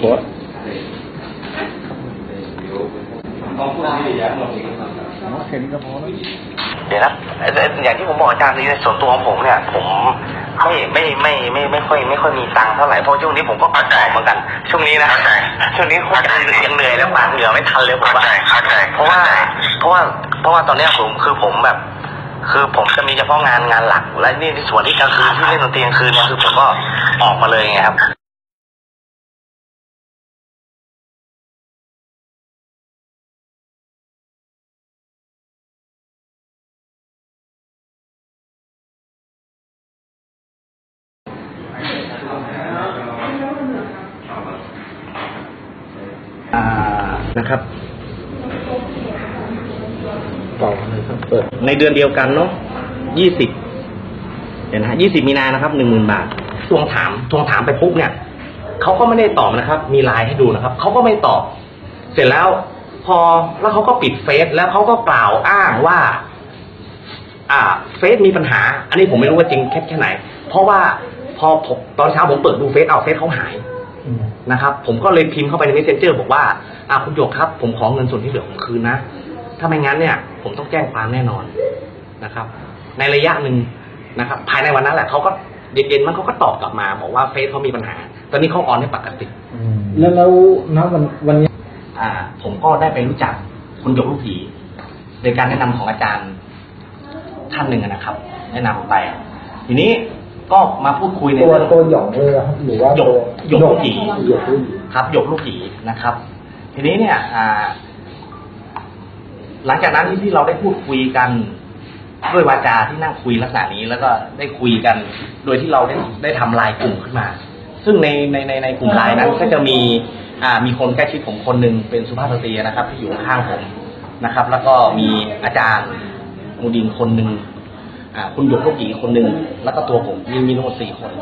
โพสต์ต้องพูดที่อย่างเราเองผมว่าแค่นี้ก็พอแล้วเดี๋ยวนะเอ่ออย่างที่ผมบอกอาจารย์ในส่วนตัวของผมเนี่ย ผมไม่ไม่ไม่ไม่ไม่ค่อยไม่ค่อยมีตังค์เท่าไหร่เพราะช่วงนี้ผมก็อดออกเหมือนกัน ช่วงนี้นะช่วงนี้คงยังยังเหนื่อยแล้วปากเหลือไม่ทันเลยผมว่าเพราะว่าเพราะว่าเพราะว่าตอนเนี้ยผมคือผมแบบ คือผมจะมีเฉพาะงานงานหลัก และนี่ในส่วนที่กลางคืนที่เล่นดนตรีกลางคืนเนี่ยคือผมก็ออกมาเลยไงครับ อ่า นะครับต่อเลยครับเปิดในเดือนเดียวกันเนาะยี่สิบเดี๋ยวนะฮะยี่สิบมีนานะครับหนึ่งหมื่นบาททวงถามทวงถามไปปุ๊บเนี่ยเขาก็ไม่ได้ตอบนะครับ มีไลน์ให้ดูนะครับเขาก็ไม่ตอบ เสร็จแล้วพอแล้วเขาก็ปิดเฟซแล้วเขาก็กล่าวอ้างว่า อ่า เฟซมีปัญหา อันนี้ผมไม่รู้ว่าจริงแค่แค่ไหน เพราะว่าพอผมตอนเช้าผมเปิดดูเฟซเอาเฟซเขาหายอืม นะครับ ผมก็เลยพิมพ์เข้าไปใน messenger บอกว่าอ่าคุณหยกครับ ผมขอเงินส่วนที่เหลือผมคืนนะ ถ้าไม่งั้นเนี่ย ผมต้องแจ้งความแน่นอนนะครับ ในระยะหนึ่งนะครับ ภายในวันนั้นแหละเขาก็เย็นๆมันเขาก็ตอบกลับมาบอกว่าเฟซเขามีปัญหา ตอนนี้เขาออนให้ปกติอืมแล้วแล้วณวันวันนี้อ่า ผมก็ได้ไปรู้จักคุณหยกลูกผีโดยการแนะนำของอาจารย์ท่านหนึ่งนะครับ แนะนำไป ทีนี้ ก็มาพูดคุยในตัวเรื่อง ตัวหยองเลยเหรอครับหรือว่าหยกตัวหยกผู้หญิงหยกผู้หญิงครับหยกลูกหยีนะครับ ทีนี้เนี่ยอ่าหลังจากนั้นที่เราได้พูดคุยกันด้วยวาจาที่นั่งคุยลักษณะนี้ แล้วก็ได้คุยกัน โดยที่เราได้ได้ทำลายกลุ่มขึ้นมา ซึ่งในในในในกลุ่มไลน์นั้น ก็จะมีอ่ามีคนใกล้ชิดผมคนหนึ่งเป็นสุภาพสตรีนะครับ ที่อยู่ข้างๆผมนะครับ แล้วก็มีอาจารย์มูดินคนหนึ่งอ่า คุณหยกพวกหญิงคนหนึ่งแล้วก็ตัวผมมีมีทั้งหมดสี่คน